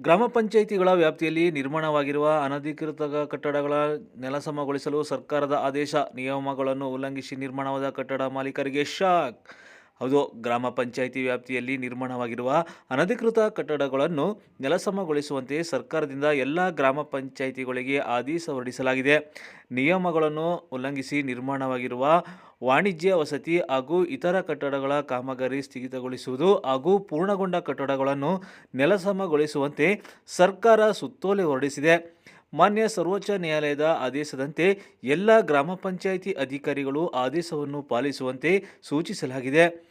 ಗ್ರಾಮ ಪಂಚಾಯಿತಿಗಳ ವ್ಯಾಪ್ತಿಯಲ್ಲಿ ನಿರ್ಮಾಣವಾಗಿರುವ ಅನಧಿಕೃತ ಕಟ್ಟಡಗಳ ನೆಲಸಮಗೊಳಿಸಲು ಸರ್ಕಾರದ ಆದೇಶ, ನಿಯಮಗಳನ್ನು ಉಲ್ಲಂಘಿಸಿ ನಿರ್ಮಾಣವಾದ ಕಟ್ಟಡ ಮಾಲೀಕರಿಗೆ ಶಾಕ್. ಹೌದು, ಗ್ರಾಮ ಪಂಚಾಯಿತಿ ವ್ಯಾಪ್ತಿಯಲ್ಲಿ ನಿರ್ಮಾಣವಾಗಿರುವ ಅನಧಿಕೃತ ಕಟ್ಟಡಗಳನ್ನು ನೆಲಸಮಗೊಳಿಸುವಂತೆ ಸರ್ಕಾರದಿಂದ ಎಲ್ಲ ಗ್ರಾಮ ಪಂಚಾಯಿತಿಗಳಿಗೆ ಆದೇಶ ಹೊರಡಿಸಲಾಗಿದೆ. ನಿಯಮಗಳನ್ನು ಉಲ್ಲಂಘಿಸಿ ನಿರ್ಮಾಣವಾಗಿರುವ ವಾಣಿಜ್ಯ ವಸತಿ ಹಾಗೂ ಇತರ ಕಟ್ಟಡಗಳ ಕಾಮಗಾರಿ ಸ್ಥಗಿತಗೊಳಿಸುವುದು ಹಾಗೂ ಪೂರ್ಣಗೊಂಡ ಕಟ್ಟಡಗಳನ್ನು ನೆಲಸಮಗೊಳಿಸುವಂತೆ ಸರ್ಕಾರ ಸುತ್ತೋಲೆ ಹೊರಡಿಸಿದೆ. ಮಾನ್ಯ ಸರ್ವೋಚ್ಚ ನ್ಯಾಯಾಲಯದ ಆದೇಶದಂತೆ ಎಲ್ಲ ಗ್ರಾಮ ಪಂಚಾಯಿತಿ ಅಧಿಕಾರಿಗಳು ಆದೇಶವನ್ನು ಪಾಲಿಸುವಂತೆ ಸೂಚಿಸಲಾಗಿದೆ.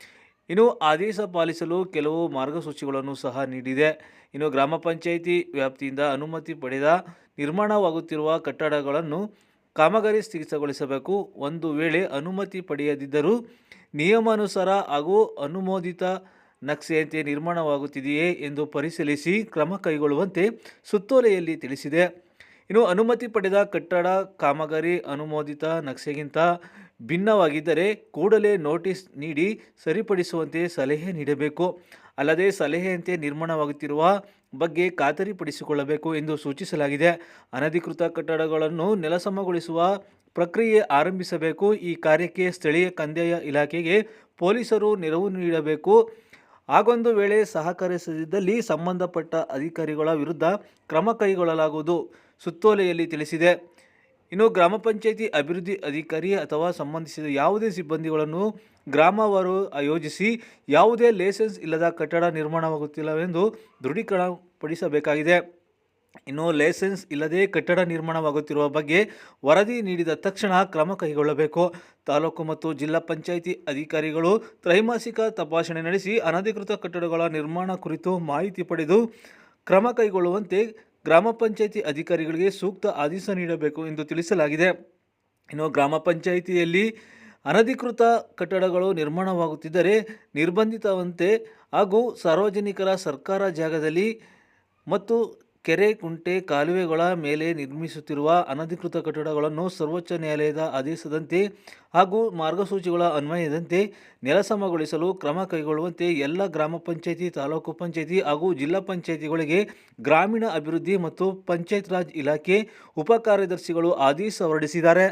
ಇನ್ನು ಆದೇಶ ಪಾಲಿಸಲು ಕೆಲವು ಮಾರ್ಗಸೂಚಿಗಳನ್ನು ಸಹ ನೀಡಿದೆ. ಇನ್ನು ಗ್ರಾಮ ಪಂಚಾಯಿತಿ ವ್ಯಾಪ್ತಿಯಿಂದ ಅನುಮತಿ ಪಡೆದ ನಿರ್ಮಾಣವಾಗುತ್ತಿರುವ ಕಟ್ಟಡಗಳನ್ನು ಕಾಮಗಾರಿ ಸ್ಥಗಿತಗೊಳಿಸಬೇಕು. ಒಂದು ವೇಳೆ ಅನುಮತಿ ಪಡೆಯದಿದ್ದರೂ ನಿಯಮಾನುಸಾರ ಹಾಗೂ ಅನುಮೋದಿತ ನಕ್ಷೆಯಂತೆ ನಿರ್ಮಾಣವಾಗುತ್ತಿದೆಯೇ ಎಂದು ಪರಿಶೀಲಿಸಿ ಕ್ರಮ ಕೈಗೊಳ್ಳುವಂತೆ ಸುತ್ತೋಲೆಯಲ್ಲಿ ತಿಳಿಸಿದೆ. ಇನ್ನು ಅನುಮತಿ ಪಡೆದ ಕಟ್ಟಡ ಕಾಮಗಾರಿ ಅನುಮೋದಿತ ನಕ್ಷೆಗಿಂತ ಭಿನ್ನವಾಗಿದ್ದರೆ ಕೂಡಲೇ ನೋಟಿಸ್ ನೀಡಿ ಸರಿಪಡಿಸುವಂತೆ ಸಲಹೆ ನೀಡಬೇಕು. ಅಲ್ಲದೆ ಸಲಹೆಯಂತೆ ನಿರ್ಮಾಣವಾಗುತ್ತಿರುವ ಬಗ್ಗೆ ಖಾತರಿಪಡಿಸಿಕೊಳ್ಳಬೇಕು ಎಂದು ಸೂಚಿಸಲಾಗಿದೆ. ಅನಧಿಕೃತ ಕಟ್ಟಡಗಳನ್ನು ನೆಲಸಮಗೊಳಿಸುವ ಪ್ರಕ್ರಿಯೆ ಆರಂಭಿಸಬೇಕು. ಈ ಕಾರ್ಯಕ್ಕೆ ಸ್ಥಳೀಯ ಕಂದಾಯ ಇಲಾಖೆಗೆ ಪೊಲೀಸರು ನೆರವು ನೀಡಬೇಕು. ಹಾಗೊಂದು ವೇಳೆ ಸಹಕರಿಸದಿದ್ದಲ್ಲಿ ಸಂಬಂಧಪಟ್ಟ ಅಧಿಕಾರಿಗಳ ವಿರುದ್ಧ ಕ್ರಮ ಕೈಗೊಳ್ಳಲಾಗುವುದು. ಸುತ್ತೋಲೆಯಲ್ಲಿ ತಿಳಿಸಿದೆ. ಇನ್ನು ಗ್ರಾಮ ಪಂಚಾಯಿತಿ ಅಭಿವೃದ್ಧಿ ಅಧಿಕಾರಿ ಅಥವಾ ಸಂಬಂಧಿಸಿದ ಯಾವುದೇ ಸಿಬ್ಬಂದಿಗಳನ್ನು ಗ್ರಾಮವಾರು ಆಯೋಜಿಸಿ ಯಾವುದೇ ಲೈಸೆನ್ಸ್ ಇಲ್ಲದ ಕಟ್ಟಡ ನಿರ್ಮಾಣವಾಗುತ್ತಿಲ್ಲವೆಂದು ದೃಢೀಕರಣಪಡಿಸಬೇಕಾಗಿದೆ. ಇನ್ನು ಲೈಸೆನ್ಸ್ ಇಲ್ಲದೆ ಕಟ್ಟಡ ನಿರ್ಮಾಣವಾಗುತ್ತಿರುವ ಬಗ್ಗೆ ವರದಿ ನೀಡಿದ ತಕ್ಷಣ ಕ್ರಮ ಕೈಗೊಳ್ಳಬೇಕು. ತಾಲೂಕು ಮತ್ತು ಜಿಲ್ಲಾ ಪಂಚಾಯಿತಿ ಅಧಿಕಾರಿಗಳು ತ್ರೈಮಾಸಿಕ ತಪಾಸಣೆ ನಡೆಸಿ ಅನಧಿಕೃತ ಕಟ್ಟಡಗಳ ನಿರ್ಮಾಣ ಕುರಿತು ಮಾಹಿತಿ ಪಡೆದು ಕ್ರಮ ಕೈಗೊಳ್ಳುವಂತೆ ಗ್ರಾಮ ಪಂಚಾಯಿತಿ ಅಧಿಕಾರಿಗಳಿಗೆ ಸೂಕ್ತ ಆದೇಶ ನೀಡಬೇಕು ಎಂದು ತಿಳಿಸಲಾಗಿದೆ. ಇನ್ನು ಗ್ರಾಮ ಪಂಚಾಯಿತಿಯಲ್ಲಿ ಅನಧಿಕೃತ ಕಟ್ಟಡಗಳು ನಿರ್ಮಾಣವಾಗುತ್ತಿದ್ದರೆ ನಿರ್ಬಂಧಿತವಂತೆ ಹಾಗೂ ಸಾರ್ವಜನಿಕರ ಸರ್ಕಾರ ಜಾಗದಲ್ಲಿ ಮತ್ತು ಕೆರೆ, ಕುಂಟೆ, ಕಾಲುವೆಗಳ ಮೇಲೆ ನಿರ್ಮಿಸುತ್ತಿರುವ ಅನಧಿಕೃತ ಕಟ್ಟಡಗಳನ್ನು ಸರ್ವೋಚ್ಚ ನ್ಯಾಯಾಲಯದ ಆದೇಶದಂತೆ ಹಾಗೂ ಮಾರ್ಗಸೂಚಿಗಳ ಅನ್ವಯದಂತೆ ನೆಲಸಮಗೊಳಿಸಲು ಕ್ರಮ ಕೈಗೊಳ್ಳುವಂತೆ ಎಲ್ಲ ಗ್ರಾಮ ಪಂಚಾಯಿತಿ, ತಾಲೂಕು ಪಂಚಾಯಿತಿ ಹಾಗೂ ಜಿಲ್ಲಾ ಪಂಚಾಯಿತಿಗಳಿಗೆ ಗ್ರಾಮೀಣ ಅಭಿವೃದ್ಧಿ ಮತ್ತು ಪಂಚಾಯತ್ ರಾಜ್ ಇಲಾಖೆ ಉಪ ಕಾರ್ಯದರ್ಶಿಗಳು ಆದೇಶ ಹೊರಡಿಸಿದ್ದಾರೆ.